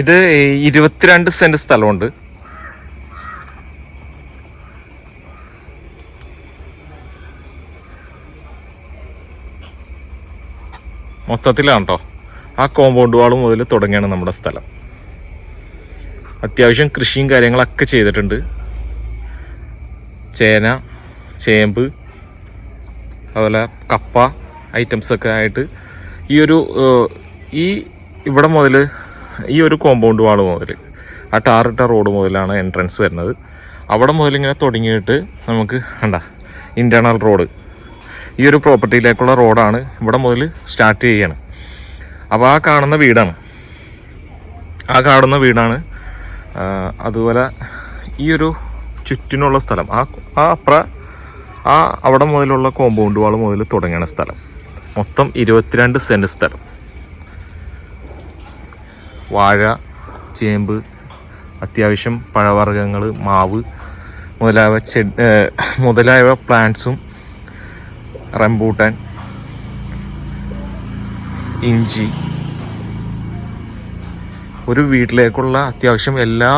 ഇത് ഇരുപത്തിരണ്ട് സെന്റ് സ്ഥലമുണ്ട്. മൊത്തത്തിലാണ് ആ കോമ്പൗണ്ട് വാൾ മുതൽ തുടങ്ങിയാണ് നമ്മുടെ സ്ഥലം. അത്യാവശ്യം കൃഷിയും കാര്യങ്ങളൊക്കെ ചെയ്തിട്ടുണ്ട്. ചേന ചേമ്പ് അതുപോലെ കപ്പ ഐറ്റംസൊക്കെ ആയിട്ട് ഈ ഒരു ഈ ഇവിടെ മുതൽ ഈ ഒരു കോമ്പൗണ്ട് വാൾ മുതൽ ആ ടാറിട്ട റോഡ് മുതലാണ് എൻട്രൻസ് വരുന്നത്. അവിടെ മുതൽ ഇങ്ങനെ തുടങ്ങിയിട്ട് നമുക്ക് കണ്ട ഇന്റേർണൽ റോഡ് ഈ ഒരു പ്രോപ്പർട്ടിയിലേക്കുള്ള റോഡാണ് ഇവിടെ മുതൽ സ്റ്റാർട്ട് ചെയ്യാണ്. അപ്പോൾ ആ കാണുന്ന വീടാണ്. ആ കാണുന്ന വീടാണ് അതുപോലെ ഈ ഒരു ചുറ്റിനുള്ള സ്ഥലം. ആ ആ അപ്ര ആ അവിടെ മുതലുള്ള കോമ്പൗണ്ട് വാൾ മുതൽ തുടങ്ങുന്ന സ്ഥലം. മൊത്തം ഇരുപത്തിരണ്ട് സെന്റ് സ്ഥലം. വാഴ ചേമ്പ് അത്യാവശ്യം പഴവർഗങ്ങൾ മാവ് മുതലായവ ചെടി മുതലായവ പ്ലാന്റ്സും റംബൂട്ടാൻ ഇഞ്ചി. ഒരു വീട്ടിലേക്കുള്ള അത്യാവശ്യം എല്ലാ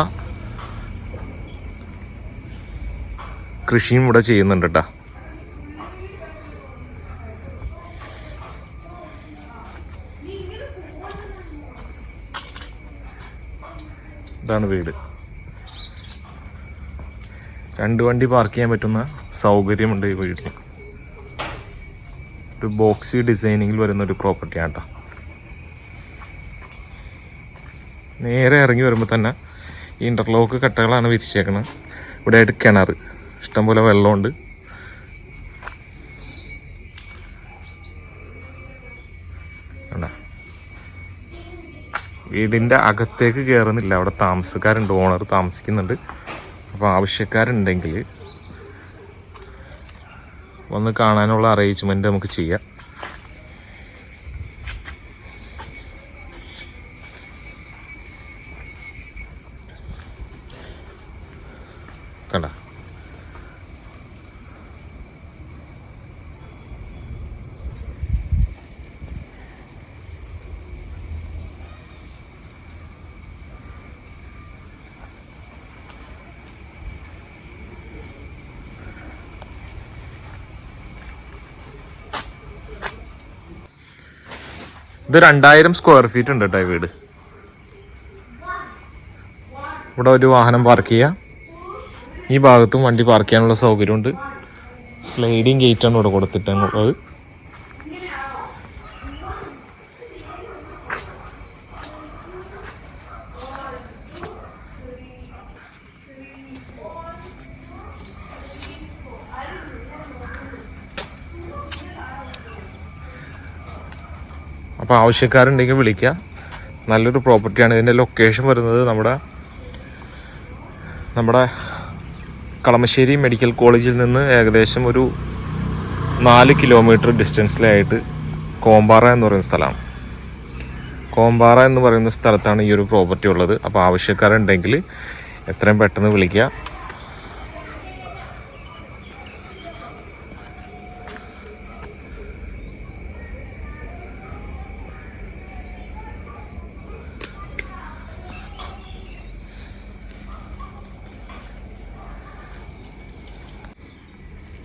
കൃഷിയും ഇവിടെ ചെയ്യുന്നുണ്ട് കേട്ടോ ഇതാണ് വീട്. രണ്ട് വണ്ടി പാർക്ക് ചെയ്യാൻ പറ്റുന്ന സൗകര്യമുണ്ട് ഈ വീട്ടിൽ ഒരു ബോക്സി ഡിസൈനിങ്ങിൽ വരുന്ന ഒരു പ്രോപ്പർട്ടിയാണ് കേട്ടോ നേരെ ഇറങ്ങി വരുമ്പോൾ തന്നെ ഇന്റർലോക്ക് കട്ടകളാണ് വിരിച്ചേക്കുന്നത് ഇവിടെ ആയിട്ട് കിണർ ഇഷ്ടംപോലെ വെള്ളമുണ്ട്. വീടിന്റെ അകത്തേക്ക് കയറുന്നില്ല അവിടെ താമസക്കാരുണ്ട്. ഓണർ താമസിക്കുന്നുണ്ട്. അപ്പോൾ ആവശ്യക്കാരുണ്ടെങ്കിൽ വന്ന് കാണാനുള്ള അറേഞ്ച്മെന്റ് നമുക്ക് ചെയ്യാം. കണ്ട? ഇത് രണ്ടായിരം സ്ക്വയർ ഫീറ്റ് ഉണ്ട് കേട്ടോ വീട്. ഇവിടെ ഒരു വാഹനം പാർക്ക് ചെയ്യാം. ഈ ഭാഗത്തും വണ്ടി പാർക്ക് ചെയ്യാനുള്ള സൗകര്യമുണ്ട്. സ്ലൈഡിങ് ഗേറ്റാണ് ഇവിടെ കൊടുത്തിട്ടുള്ളത്. അപ്പോൾ ആവശ്യക്കാരുണ്ടെങ്കിൽ വിളിക്കുക. നല്ലൊരു പ്രോപ്പർട്ടിയാണ് ഇതിന്റെ ലൊക്കേഷൻ വരുന്നത് നമ്മുടെ നമ്മുടെ കളമശ്ശേരി മെഡിക്കൽ കോളേജിൽ നിന്ന് ഏകദേശം ഒരു നാല് കിലോമീറ്റർ ഡിസ്റ്റൻസിലായിട്ട് കോമ്പാറ എന്ന് പറയുന്ന സ്ഥലമാണ്. കോമ്പാറ എന്ന് പറയുന്ന സ്ഥലത്താണ് ഈ ഒരു പ്രോപ്പർട്ടി ഉള്ളത്. അപ്പോൾ ആവശ്യക്കാരുണ്ടെങ്കിൽ എത്രയും പെട്ടെന്ന് വിളിക്കുക.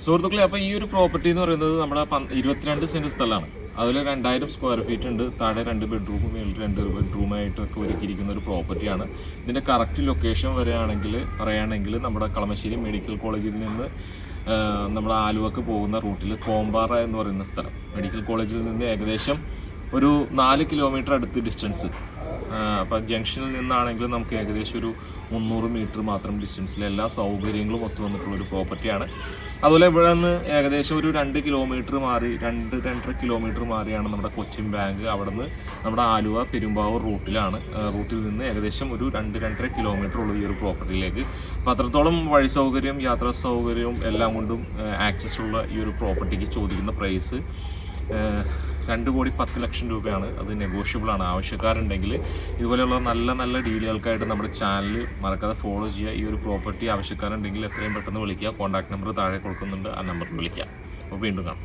സുഹൃത്തുക്കളെ അപ്പോൾ ഈ ഒരു പ്രോപ്പർട്ടി എന്ന് പറയുന്നത് നമ്മുടെ ഇരുപത്തിരണ്ട് സെന്റ് സ്ഥലമാണ്. അതിൽ രണ്ടായിരം സ്ക്വയർ ഫീറ്റ് ഉണ്ട്. താഴെ രണ്ട് ബെഡ്റൂം മേളിൽ രണ്ട് ബെഡ്റൂമായിട്ടൊക്കെ ഒരുക്കിയിരിക്കുന്ന ഒരു പ്രോപ്പർട്ടിയാണ് ഇതിന്റെ കറക്റ്റ് ലൊക്കേഷൻ വരികയാണെങ്കിൽ പറയുകയാണെങ്കിൽ നമ്മുടെ കളമശ്ശേരി മെഡിക്കൽ കോളേജിൽ നിന്ന് നമ്മുടെ ആലുവക്ക് പോകുന്ന റൂട്ടിൽ കോമ്പാറ എന്ന് പറയുന്ന സ്ഥലം. മെഡിക്കൽ കോളേജിൽ നിന്ന് ഏകദേശം ഒരു നാല് കിലോമീറ്റർ അടുത്ത് ഡിസ്റ്റൻസ് അപ്പം ജംഗ്ഷനിൽ നിന്നാണെങ്കിലും നമുക്ക് ഏകദേശം ഒരു മുന്നൂറ് മീറ്റർ മാത്രം ഡിസ്റ്റൻസിൽ എല്ലാ സൗകര്യങ്ങളും ഒത്തു വന്നിട്ടുള്ള ഒരു പ്രോപ്പർട്ടിയാണ് അതുപോലെ ഇവിടെ നിന്ന് ഏകദേശം ഒരു രണ്ട് കിലോമീറ്റർ മാറി രണ്ട് രണ്ടര കിലോമീറ്റർ മാറിയാണ് നമ്മുടെ കൊച്ചിൻ ബാങ്ക് അവിടെ നിന്ന് നമ്മുടെ ആലുവ പെരുമ്പാവൂർ റൂട്ടിലാണ് റൂട്ടിൽ നിന്ന് ഏകദേശം ഒരു രണ്ട് രണ്ടര കിലോമീറ്റർ ഉള്ള ഈ ഒരു പ്രോപ്പർട്ടിയിലേക്ക് അപ്പോൾ അത്രത്തോളം വഴി സൗകര്യം യാത്രാ സൗകര്യവും എല്ലാം കൊണ്ടും ആക്സസ് ഉള്ള ഈ ഒരു പ്രോപ്പർട്ടിക്ക് ചോദിക്കുന്ന പ്രൈസ് രണ്ട് കോടി പത്ത് ലക്ഷം രൂപയാണ് അത് നെഗോഷ്യബിൾ ആണ്. ആവശ്യക്കാരുണ്ടെങ്കിൽ ഇതുപോലെയുള്ള നല്ല നല്ല ഡീലുകൾക്കായിട്ട് നമ്മുടെ ചാനൽ മറക്കാതെ ഫോളോ ചെയ്യുക. ഈ ഒരു പ്രോപ്പർട്ടി ആവശ്യക്കാരുണ്ടെങ്കിൽ എത്രയും പെട്ടെന്ന് വിളിക്കുക. കോൺടാക്ട് നമ്പർ താഴെ കൊടുക്കുന്നുണ്ട്. ആ നമ്പറിൽ വിളിക്കുക. അപ്പോൾ വീണ്ടും കാണാം.